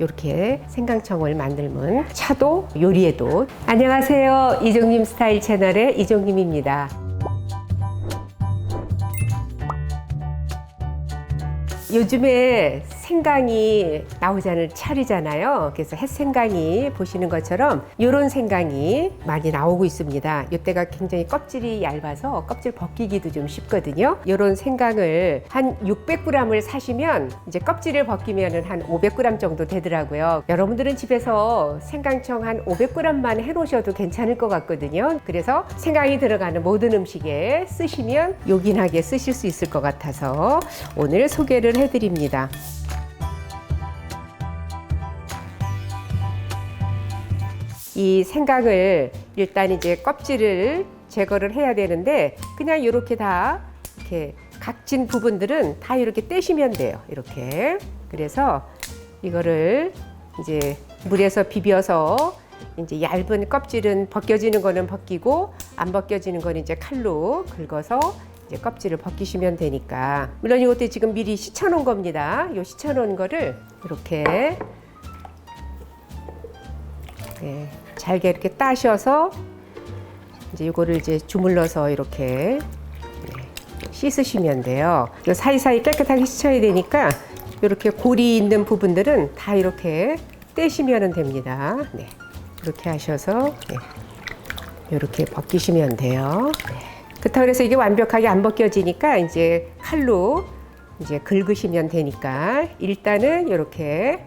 이렇게 생강청을 만들면 차도 요리에도. 안녕하세요. 이종님 스타일 채널의 이종님입니다 요즘에 생강이 나오자는 철이잖아요. 그래서 햇생강이 보시는 것처럼 이런 생강이 많이 나오고 있습니다. 이때가 굉장히 껍질이 얇아서 껍질 벗기기도 좀 쉽거든요. 이런 생강을 한 600g을 사시면 이제 껍질을 벗기면 한 500g 정도 되더라고요. 여러분들은 집에서 생강청 한 500g만 해놓으셔도 괜찮을 것 같거든요. 그래서 생강이 들어가는 모든 음식에 쓰시면 요긴하게 쓰실 수 있을 것 같아서 오늘 소개를 해 드립니다. 이 생강을 일단 이제 껍질을 제거를 해야 되는데 그냥 이렇게 다 이렇게 각진 부분들은 다 이렇게 떼시면 돼요. 이렇게. 그래서 이거를 이제 물에서 비벼서 이제 얇은 껍질은 벗겨지는 거는 벗기고 안 벗겨지는 거는 이제 칼로 긁어서 이제 껍질을 벗기시면 되니까 물론 이것도 지금 미리 씻어 놓은 겁니다. 요 씻어 놓은 거를 이렇게 네, 잘게 이렇게 따셔서 이제 이거를 이제 주물러서 이렇게 네, 씻으시면 돼요. 이 사이사이 깨끗하게 씻어야 되니까 이렇게 골이 있는 부분들은 다 이렇게 떼시면 됩니다. 네, 이렇게 하셔서 네, 이렇게 벗기시면 돼요. 네. 그렇다고 해서 이게 완벽하게 안 벗겨지니까 이제 칼로 이제 긁으시면 되니까 일단은 이렇게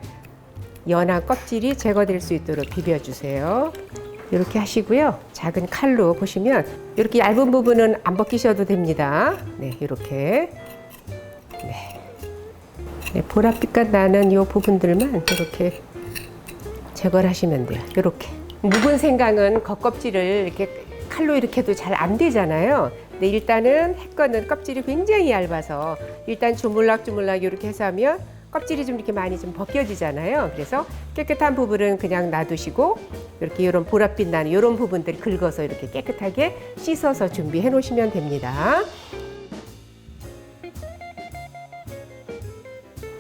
연한 껍질이 제거될 수 있도록 비벼주세요. 이렇게 하시고요. 작은 칼로 보시면 이렇게 얇은 부분은 안 벗기셔도 됩니다. 네, 이렇게. 네. 네, 보랏빛깔 나는 이 부분들만 이렇게 제거를 하시면 돼요. 이렇게. 묵은 생강은 겉껍질을 이렇게 칼로 이렇게 해도 잘 안 되잖아요. 근데 일단은 햇거는 껍질이 굉장히 얇아서 일단 주물락주물락 이렇게 해서 하면 껍질이 좀 이렇게 많이 좀 벗겨지잖아요. 그래서 깨끗한 부분은 그냥 놔두시고 이렇게 이런 보랏빛 나는 이런 부분들 긁어서 이렇게 깨끗하게 씻어서 준비해 놓으시면 됩니다.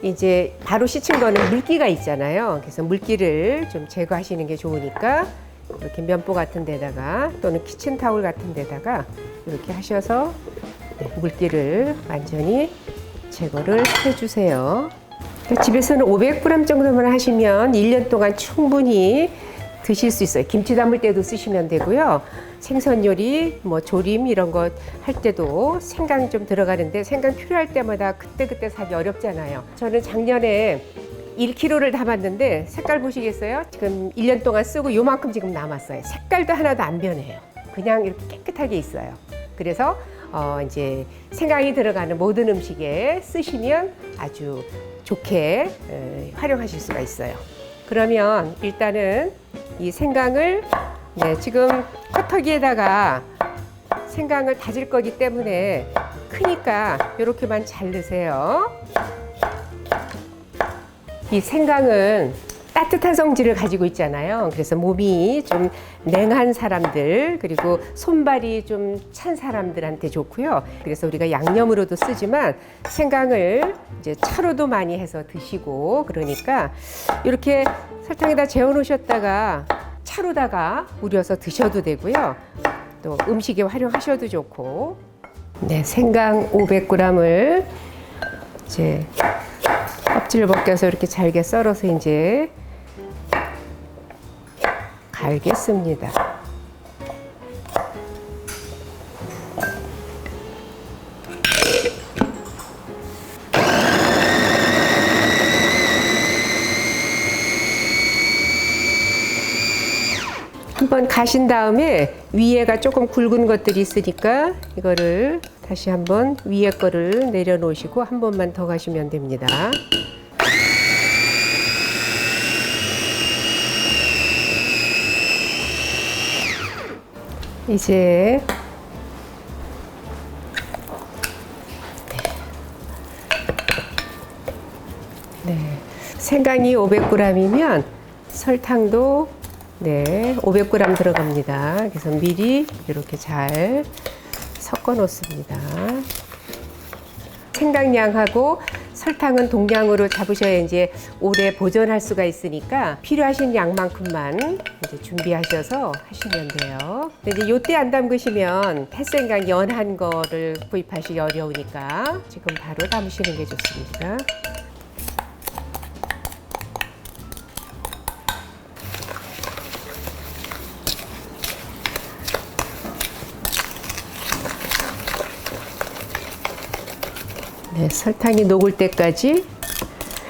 이제 바로 씻은 거는 물기가 있잖아요. 그래서 물기를 좀 제거하시는 게 좋으니까 이렇게 면보 같은 데다가 또는 키친타올 같은 데다가 이렇게 하셔서 네, 물기를 완전히 제거를 해주세요. 그러니까 집에서는 500g 정도만 하시면 1년 동안 충분히 드실 수 있어요. 김치 담을 때도 쓰시면 되고요. 생선 요리, 뭐 조림 이런 거 할 때도 생강 좀 들어가는데 생강 필요할 때마다 그때그때 사기 어렵잖아요. 저는 작년에 1kg를 담았는데 색깔 보시겠어요? 지금 1년 동안 쓰고 요만큼 지금 남았어요. 색깔도 하나도 안 변해요. 그냥 이렇게 깨끗하게 있어요. 그래서 어 이제 생강이 들어가는 모든 음식에 쓰시면 아주 좋게 에, 활용하실 수가 있어요. 그러면 일단은 이 생강을 네, 지금 커터기에다가 생강을 다질 거기 때문에 크니까 이렇게만 잘 넣으세요. 이 생강은 따뜻한 성질을 가지고 있잖아요. 그래서 몸이 좀 냉한 사람들 그리고 손발이 좀 찬 사람들한테 좋고요. 그래서 우리가 양념으로도 쓰지만 생강을 이제 차로도 많이 해서 드시고 그러니까 이렇게 설탕에다 재워 놓으셨다가 차로다가 우려서 드셔도 되고요. 또 음식에 활용하셔도 좋고. 네, 생강 500g을 이제 껍질을 벗겨서 이렇게 잘게 썰어서 이제 갈겠습니다. 한번 가신 다음에 위에가 조금 굵은 것들이 있으니까 이거를 다시 한번 위에 거를 내려놓으시고 한 번만 더 가시면 됩니다. 이제 네. 생강이 500g이면 설탕도 네, 500g 들어갑니다. 그래서 미리 이렇게 잘 섞어 놓습니다. 생강량하고 설탕은 동량으로 잡으셔야 이제 오래 보존할 수가 있으니까 필요하신 양만큼만 이제 준비하셔서 하시면 돼요. 이제 요때 안 담그시면 햇생강 연한 거를 구입하시기 어려우니까 지금 바로 담으시는 게 좋습니다. 네, 설탕이 녹을 때까지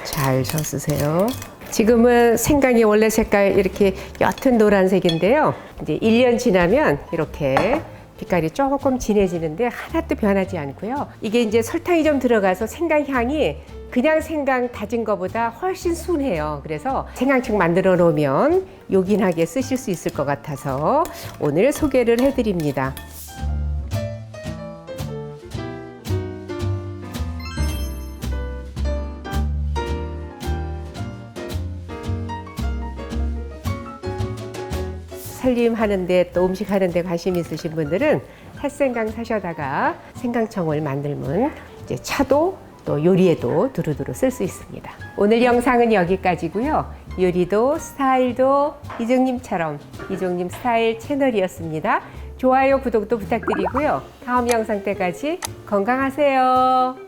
잘 젓으세요. 지금은 생강이 원래 색깔 이렇게 옅은 노란색인데요. 이제 1년 지나면 이렇게 빛깔이 조금 진해지는데 하나도 변하지 않고요. 이게 이제 설탕이 좀 들어가서 생강 향이 그냥 생강 다진 거보다 훨씬 순해요. 그래서 생강청 만들어 놓으면 요긴하게 쓰실 수 있을 것 같아서 오늘 소개를 해드립니다. 살림 하는데 또 음식 하는데 관심 있으신 분들은 햇생강 사셔다가 생강청을 만들면 이제 차도 또 요리에도 두루두루 쓸 수 있습니다. 오늘 영상은 여기까지고요. 요리도 스타일도 이종님처럼 이종님 스타일 채널이었습니다. 좋아요, 구독도 부탁드리고요. 다음 영상 때까지 건강하세요.